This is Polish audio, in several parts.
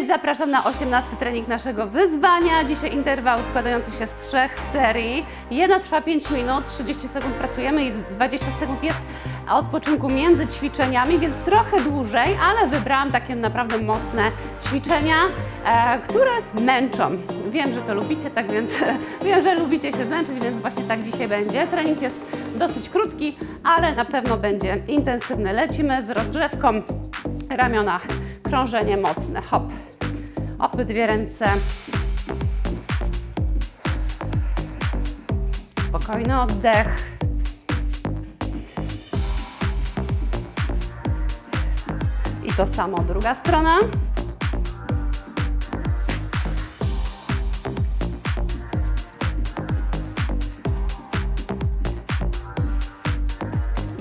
Cześć, zapraszam na 18 trening naszego wyzwania. Dzisiaj interwał składający się z trzech serii. Jedna trwa 5 minut, 30 sekund pracujemy i 20 sekund jest odpoczynku między ćwiczeniami, więc trochę dłużej, ale wybrałam takie naprawdę mocne ćwiczenia, e, które męczą. Wiem, że to lubicie, tak więc wiem, że lubicie się zmęczyć, więc właśnie tak dzisiaj będzie. Trening jest dosyć krótki, ale na pewno będzie intensywny. Lecimy z rozgrzewką ramiona, krążenie mocne, hop, obydwie ręce. Spokojny oddech. I to samo druga strona.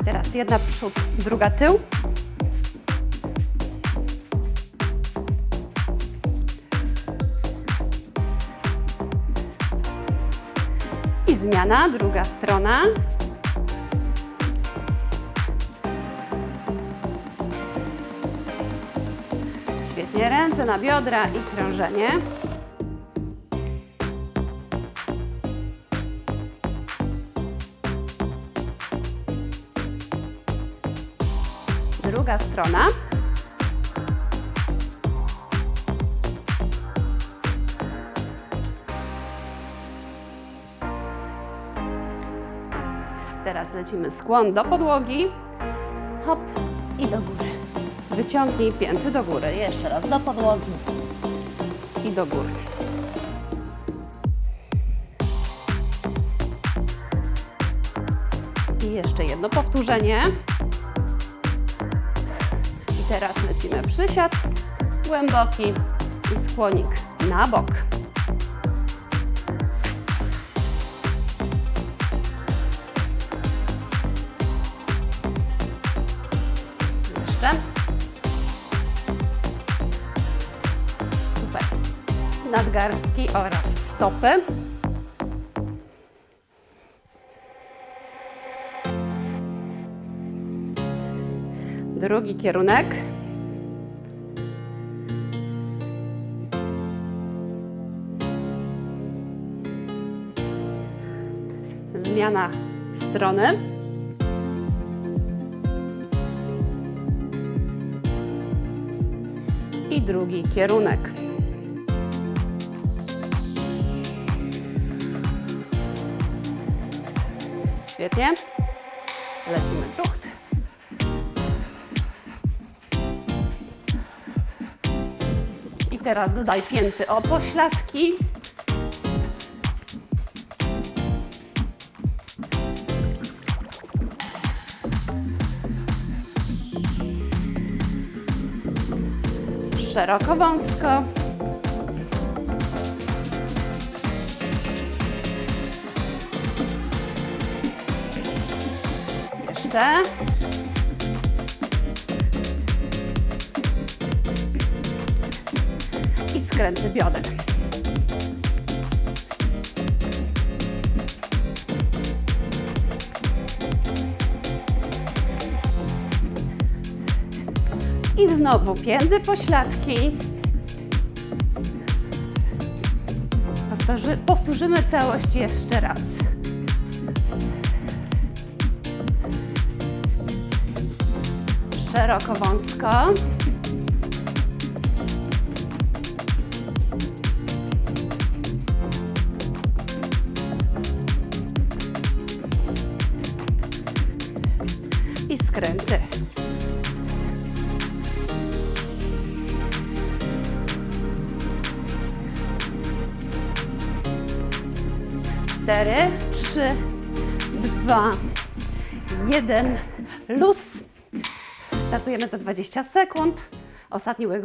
I teraz jedna przód, druga tył. Zmiana, druga strona. Świetnie, ręce na biodra i krążenie. Druga strona. Lecimy skłon do podłogi. Hop i do góry. Wyciągnij pięty do góry. Jeszcze raz do podłogi i do góry. I jeszcze jedno powtórzenie. I teraz lecimy przysiad głęboki i skłonik na bok. Nadgarstki oraz stopy. Drugi kierunek. Zmiana strony. i drugi kierunek. Świetnie. Lecimy trucht. I teraz dodaj pięty o pośladki. szeroko, wąsko. Jeszcze. I skręty bioder. I znowu pięty pośladki. Powtórzy, powtórzymy całość jeszcze raz. Szeroko, wąsko. I skręty. cztery, trzy, dwa, jeden. Luz. Startujemy za 20 sekund. Ostatni łyk,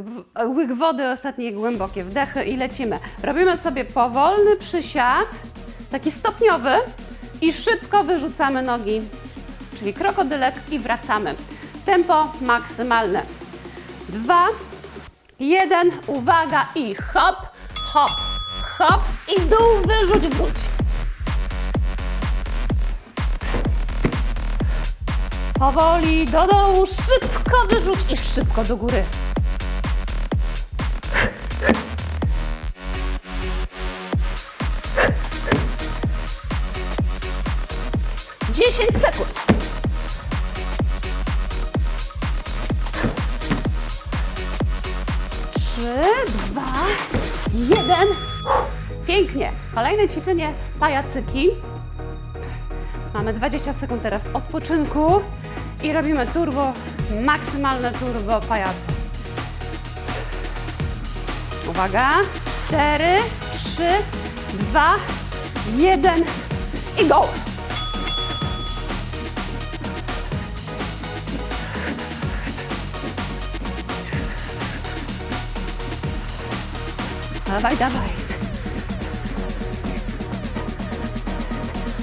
łyk wody, ostatnie głębokie wdechy i lecimy. Robimy sobie powolny przysiad, taki stopniowy i szybko wyrzucamy nogi, czyli krokodylek i wracamy. Tempo maksymalne. Dwa, jeden, uwaga i hop, hop, hop i dół, wyrzuć, wróć. Powoli do dołu, szybko wyrzuć i szybko do góry. Dziesięć sekund. Trzy, dwa, jeden. Pięknie. Kolejne ćwiczenie pajacyki. Mamy 20 sekund teraz odpoczynku i robimy turbo, maksymalne turbo pajace. Uwaga. 4, 3, 2, 1 i go. Dawaj, dawaj.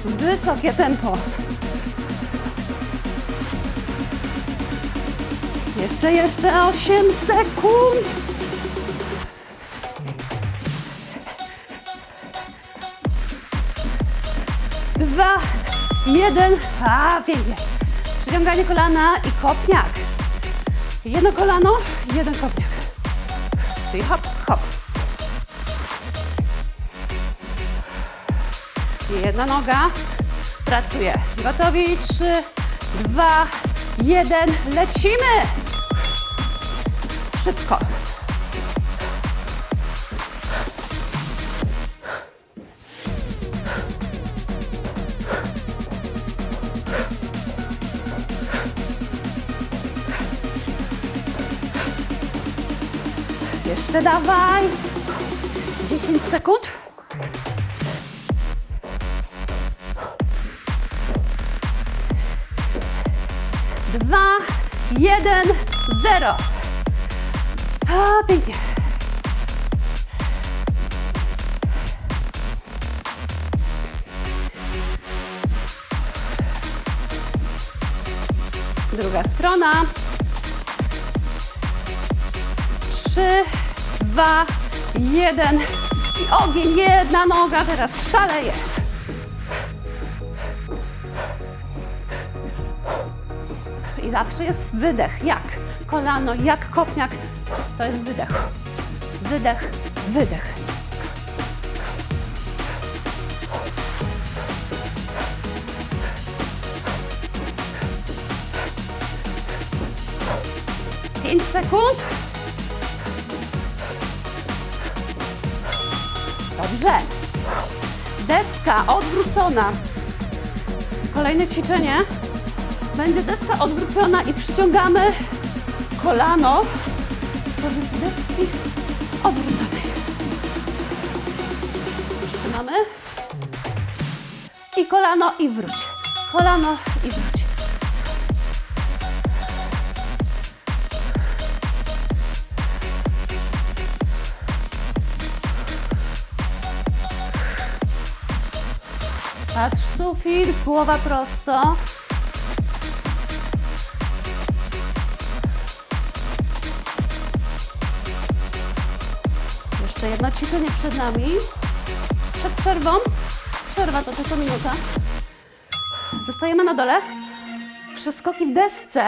Wysokie tempo. Jeszcze, jeszcze 8 sekund. Dwa, jeden. A, pięknie. Przyciąganie kolana i kopniak. Jedno kolano, jeden kopniak. Czyli hop, hop. Jedna noga pracuje. Gotowi? Trzy, dwa, jeden. Lecimy! Szybko. Jeszcze dawaj. 10 sekund. dwa, jeden, zero. Druga strona. Trzy, dwa, jeden. I ogień, jedna noga teraz szaleje. I zawsze jest wydech. Jak kolano, jak kopniak, to jest wydech. Wydech, wydech. Pięć sekund. Dobrze. Deska odwrócona. Kolejne ćwiczenie będzie deska odwrócona i przyciągamy kolano pozycji deski odwróconej. Trzymamy. I kolano i wróć. Kolano i wróć. Patrz sufit, głowa prosto. Jeszcze jedno ćwiczenie przed nami. Przed przerwą. Przerwa to tylko minuta. Zostajemy na dole. Przeskoki w desce.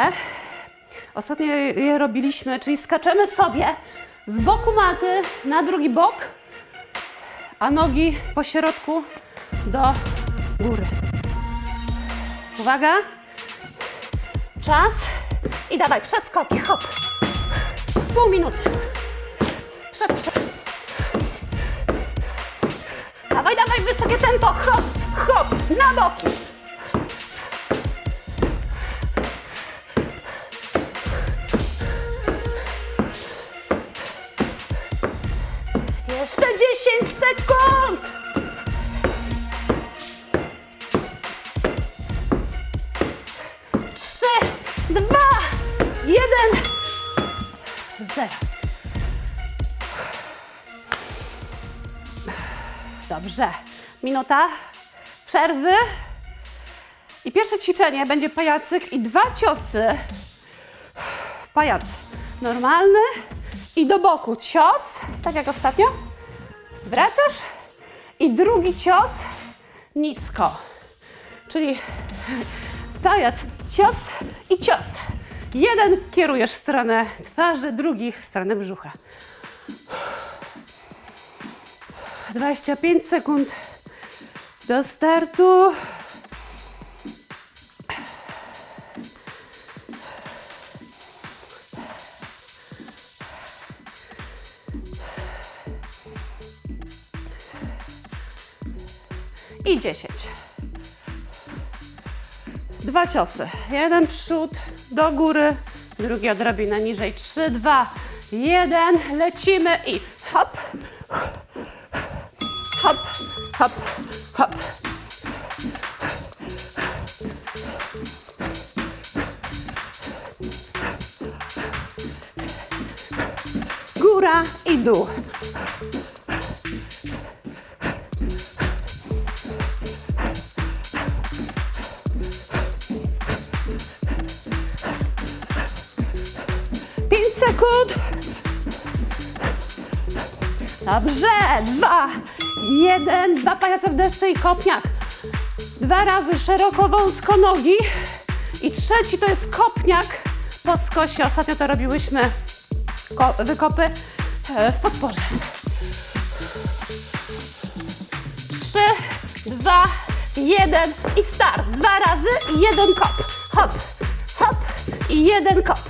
Ostatnio je robiliśmy, czyli skaczemy sobie z boku maty na drugi bok, a nogi po środku do góry. Uwaga. Czas. I dawaj, przeskoki, hop. Pół minuty. Przed, przed. Dawaj, dawaj, wysokie tempo. Hop, hop, na boki. Jeszcze 10 sekund. Dobrze. Minuta przerwy. I pierwsze ćwiczenie będzie pajacyk i dwa ciosy. Pajac normalny i do boku cios, tak jak ostatnio. Wracasz i drugi cios nisko. Czyli pajac, cios i cios. Jeden kierujesz w stronę twarzy, drugi w stronę brzucha. 25 sekund do startu. I 10. Dwa ciosy. Jeden przód do góry, drugi odrobinę niżej. 3, 2, 1. Lecimy i hop hop, hop. Góra i dół. Sekund. Dobrze. Dwa, jeden. Dwa pajace w desce i kopniak. Dwa razy szeroko, wąsko nogi. I trzeci to jest kopniak po skosie. Ostatnio to robiłyśmy ko- wykopy e, w podporze. Trzy, dwa, jeden i start. Dwa razy i jeden kop. Hop, hop i jeden kop.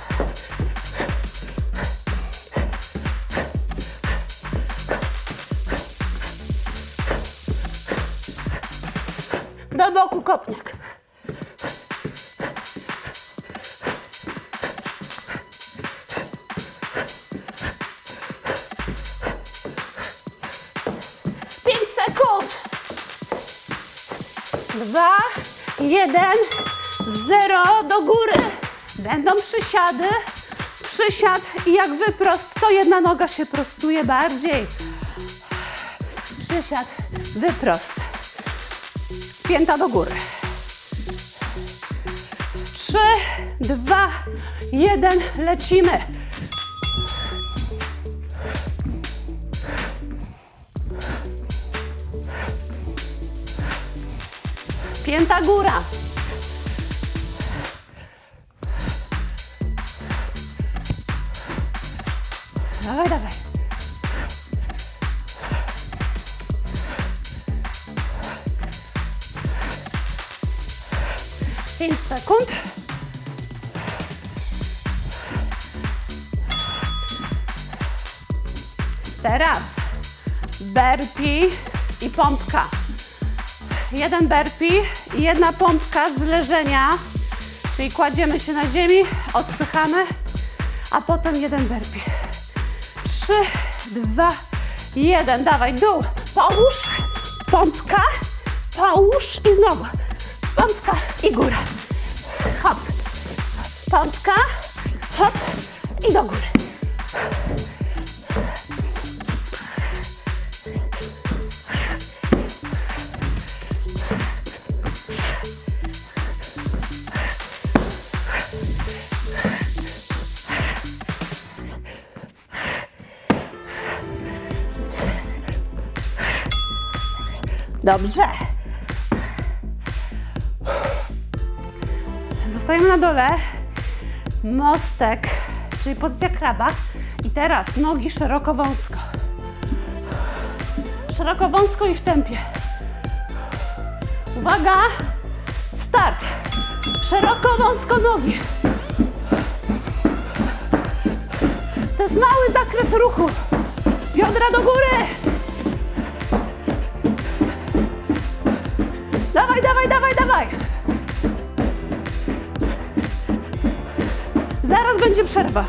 Boku kopniak. Pięć sekund. Dwa, jeden, zero, do góry. Będą przysiady, przysiad i jak wyprost, to jedna noga się prostuje bardziej. Przysiad, wyprost. Pięta do góry. Trzy, dwa, jeden, lecimy. Pięta góra. Dawaj, dawaj. Sekund. Teraz burpee i pompka. Jeden burpee i jedna pompka z leżenia, czyli kładziemy się na ziemi, odpychamy, a potem jeden burpee. Trzy, dwa, jeden. Dawaj, dół. Połóż, pompka, połóż i znowu. Pompka i góra. Pompka, hop i do góry. Dobrze. Zostajemy na dole. Mostek, czyli pozycja kraba. I teraz nogi szeroko wąsko. Szeroko wąsko i w tempie. Uwaga! Start! Szeroko wąsko nogi. To jest mały zakres ruchu. Biodra do góry. Dawaj, dawaj, dawaj, dawaj. Będzie przerwa.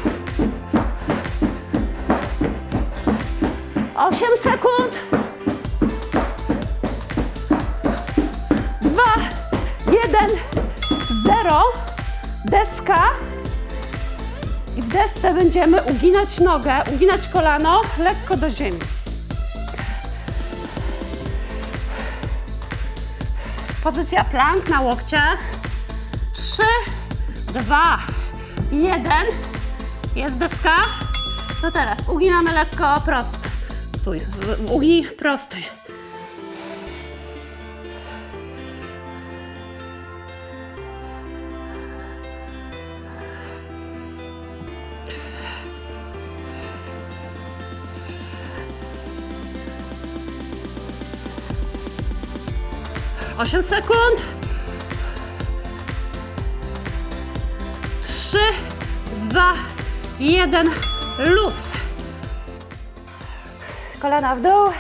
8 sekund. 2, 1, 0. Deska. I w desce będziemy uginać nogę, uginać kolano lekko do ziemi. Pozycja plank na łokciach. 3, 2, 1. Jest deska. To teraz uginamy lekko prosto. Tu, ugnij prostuj. Osiem sekund. Jeden. Luz. Kolana w dół.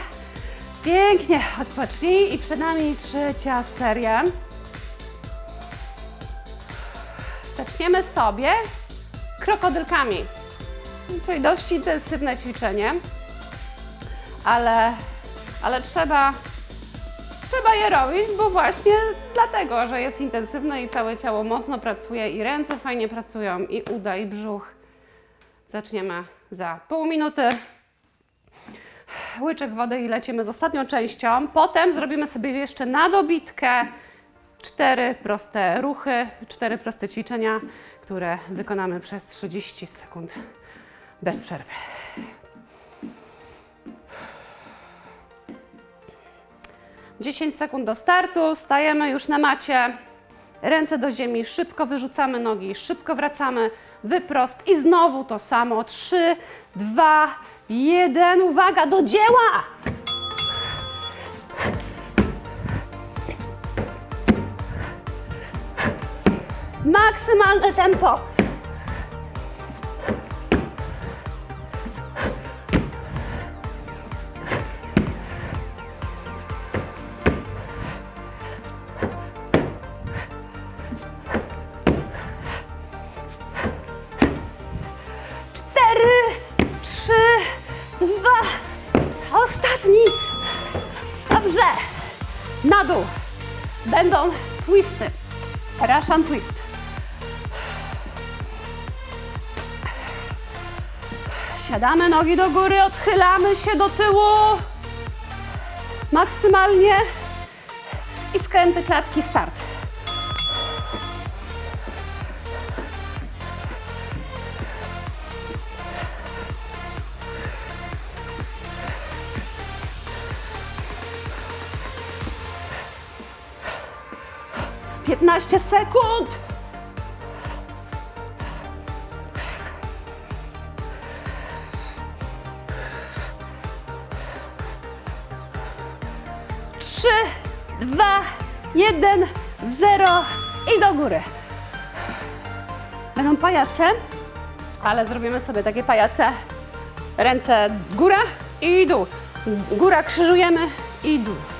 Pięknie, odpocznij i przed nami trzecia seria. Zaczniemy sobie krokodylkami, czyli dość intensywne ćwiczenie, ale, ale trzeba, trzeba je robić, bo właśnie dlatego, że jest intensywne i całe ciało mocno pracuje i ręce fajnie pracują i uda i brzuch. Zaczniemy za pół minuty łyczek wody i lecimy z ostatnią częścią. Potem zrobimy sobie jeszcze na dobitkę cztery proste ruchy, cztery proste ćwiczenia, które wykonamy przez 30 sekund bez przerwy. Dziesięć sekund do startu, stajemy już na macie, ręce do ziemi, szybko wyrzucamy nogi, szybko wracamy, wyprost i znowu to samo. Trzy, dwa, jeden. Uwaga, do dzieła! Maksymalne tempo. Russian twist. Siadamy nogi do góry, odchylamy się do tyłu. Maksymalnie. I skręty klatki start. Piętnaście sekund. Trzy, dwa, jeden, zero i do góry. Będą pajace, ale zrobimy sobie takie pajace. Ręce góra i dół. Góra krzyżujemy i dół.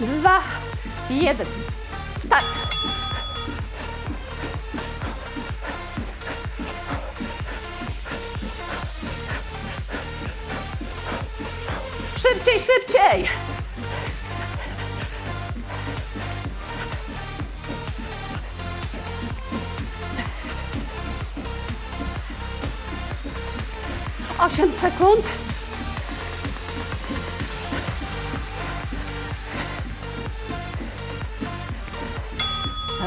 Dwa, jeden. Start. Szybciej, szybciej! Osiem sekund.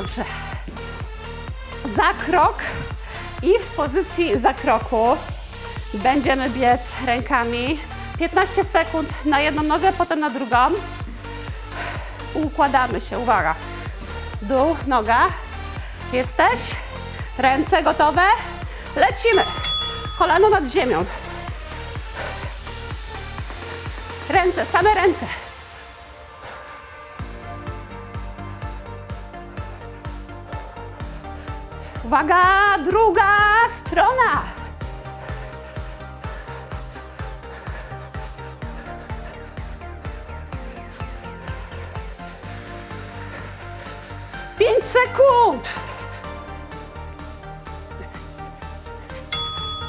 Dobrze. Za krok i w pozycji zakroku będziemy biec rękami 15 sekund na jedną nogę, potem na drugą. Układamy się, uwaga. Dół, noga. Jesteś? Ręce gotowe? Lecimy. Kolano nad ziemią. Ręce, same ręce. Uwaga, druga strona. Pięć sekund.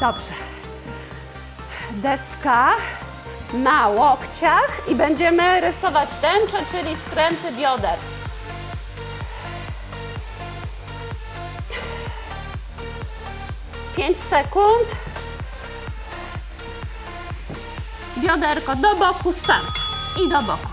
Dobrze. Deska na łokciach i będziemy rysować tęczę, czyli skręty bioder. Pięć sekund. Bioderko do boku, start. I do boku.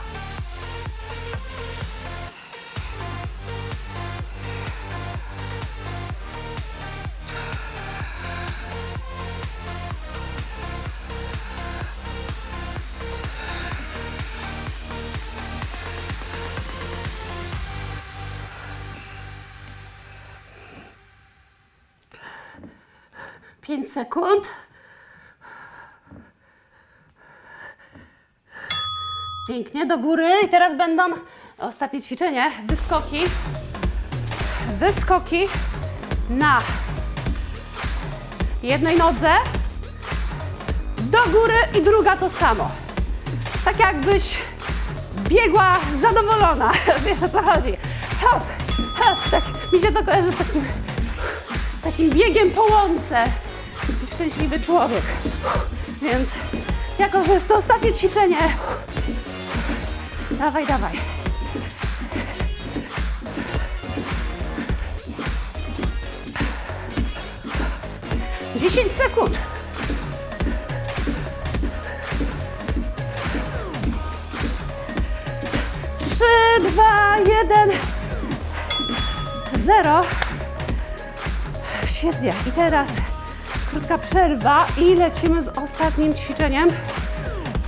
Pięć sekund. Pięknie, do góry. I teraz będą ostatnie ćwiczenie, wyskoki. Wyskoki na jednej nodze, do góry i druga to samo. Tak jakbyś biegła zadowolona. Wiesz o co chodzi. Hop, hop, tak. Mi się to kojarzy z takim, takim biegiem po łące. Szczęśliwy człowiek. Więc jako, że jest to ostatnie ćwiczenie, dawaj, dawaj. Dziesięć sekund. Trzy, dwa, jeden, zero. Świetnie. I teraz krótka przerwa i lecimy z ostatnim ćwiczeniem,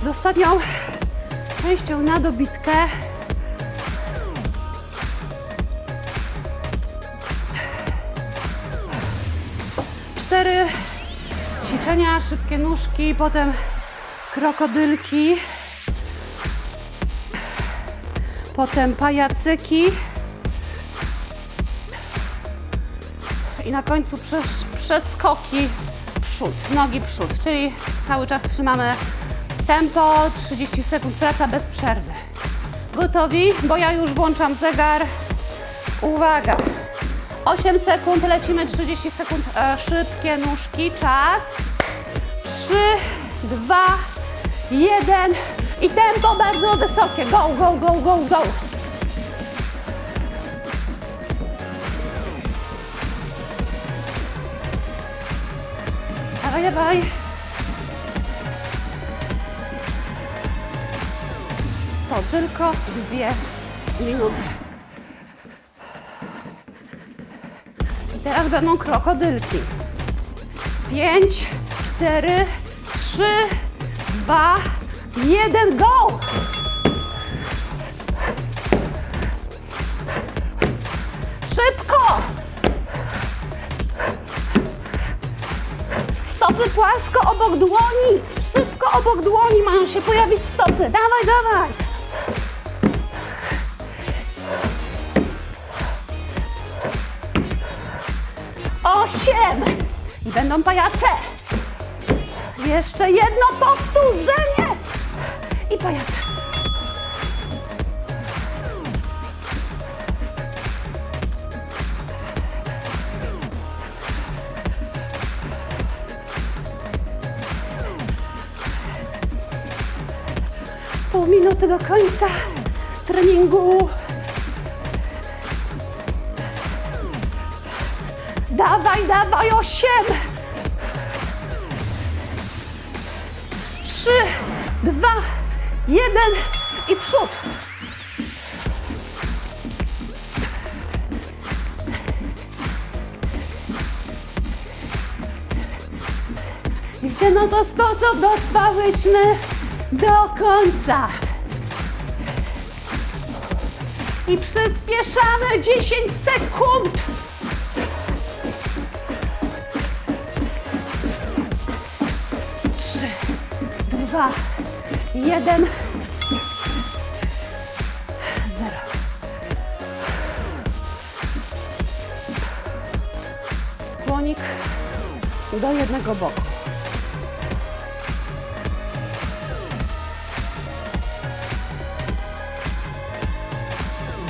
z ostatnią częścią na dobitkę. Cztery ćwiczenia, szybkie nóżki, potem krokodylki, potem pajacyki i na końcu przesz- przeskoki przód, nogi przód, czyli cały czas trzymamy tempo, 30 sekund praca bez przerwy. Gotowi? Bo ja już włączam zegar. Uwaga! 8 sekund, lecimy 30 sekund, e, szybkie nóżki, czas. 3, 2, 1 i tempo bardzo wysokie. Go, go, go, go, go. Dawaj. To tylko dwie minuty. I teraz będą krokodylki. Pięć, cztery, trzy, dwa, jeden, go! Płasko obok dłoni. Szybko obok dłoni mają się pojawić stopy. Dawaj, dawaj. Osiem. I będą pajace. Jeszcze jedno powtórzenie. I pajace. Do końca treningu. Dawaj, dawaj, osiem. Trzy, dwa, jeden i przód. I w ten oto sposób dotrwałyśmy do końca. I przyspieszamy 10 sekund. Trzy, dwa, jeden, zero. Skłonik do jednego boku.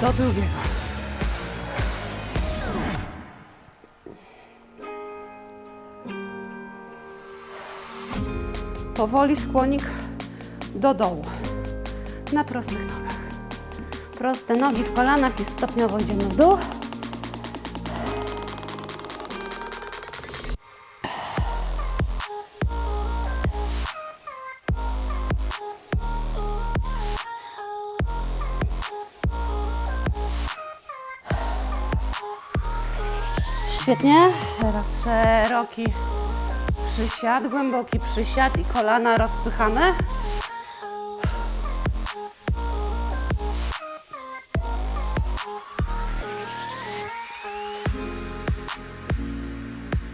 Do drugiego. Powoli skłonik do dołu. Na prostych nogach. Proste nogi w kolanach i stopniowo idziemy w dół. Teraz szeroki przysiad, głęboki przysiad i kolana rozpychamy.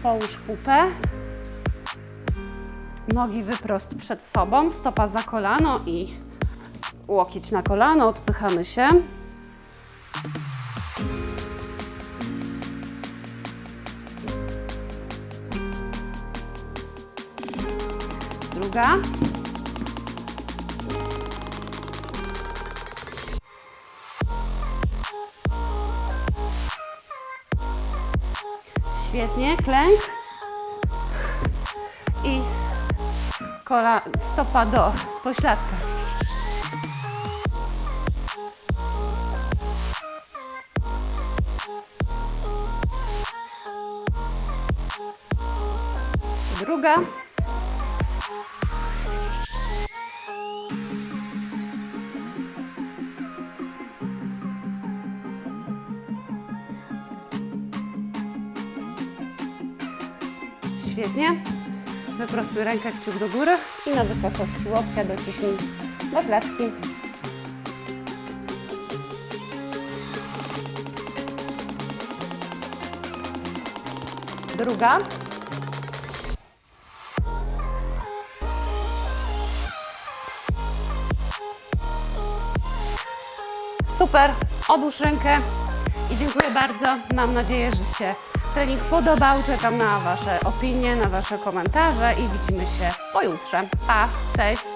Połóż pupę. Nogi wyprost przed sobą, stopa za kolano i łokieć na kolano, odpychamy się. Druga. Świetnie, klęk. I kola, stopa do pośladka. Druga. Świetnie. Wyprostuj rękę, kciuk do góry i na wysokość łokcia dociśnij do klatki. Druga. Super, odłóż rękę i dziękuję bardzo. Mam nadzieję, że się trening podobał. Czekam na Wasze opinie, na Wasze komentarze i widzimy się pojutrze. Pa, cześć!